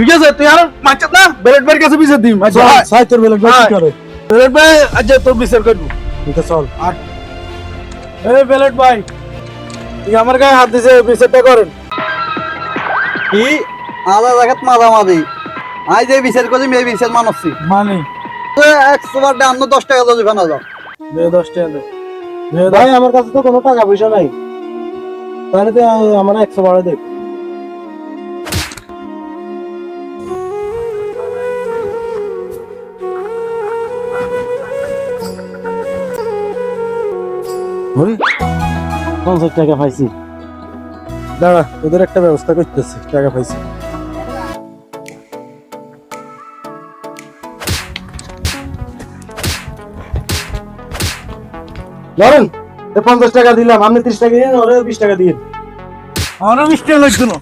ঠিক আছে তুই আর মাছ না? বেলেট ভাইয়ের কাছে বিচার দিম। সাই তোর বেলা কি আয়। করে? বেলেট ভাই আচ্ছা তোর বিচার করব। ঠিক আছে চল। এই বেলেট ভাই তুই আমার গায়ে হাত দিছে বিচারটা করেন। কি? আধা জায়গাত মাঝামাঝি। আই যে বিচার করি মেয়ে বিচার মানছি। মানে? একশো বার অন্য দশ টাকা যদি ফেনা যাও। দশ টাকা দে। ভাই আমার কাছে তো কোনো টাকা পয়সা নাই। তাহলে তো আমার একশো বারো দেখ পঞ্চাশ টাকা পাইছি। দাঁড়া তোদের একটা ব্যবস্থা করতেছি টাকা পাইছি। ধরেন পঞ্চাশ টাকা দিলাম আপনি ত্রিশ টাকা দিন ওরে বিশ টাকা দিন আমারও মিষ্টি লাগতো না।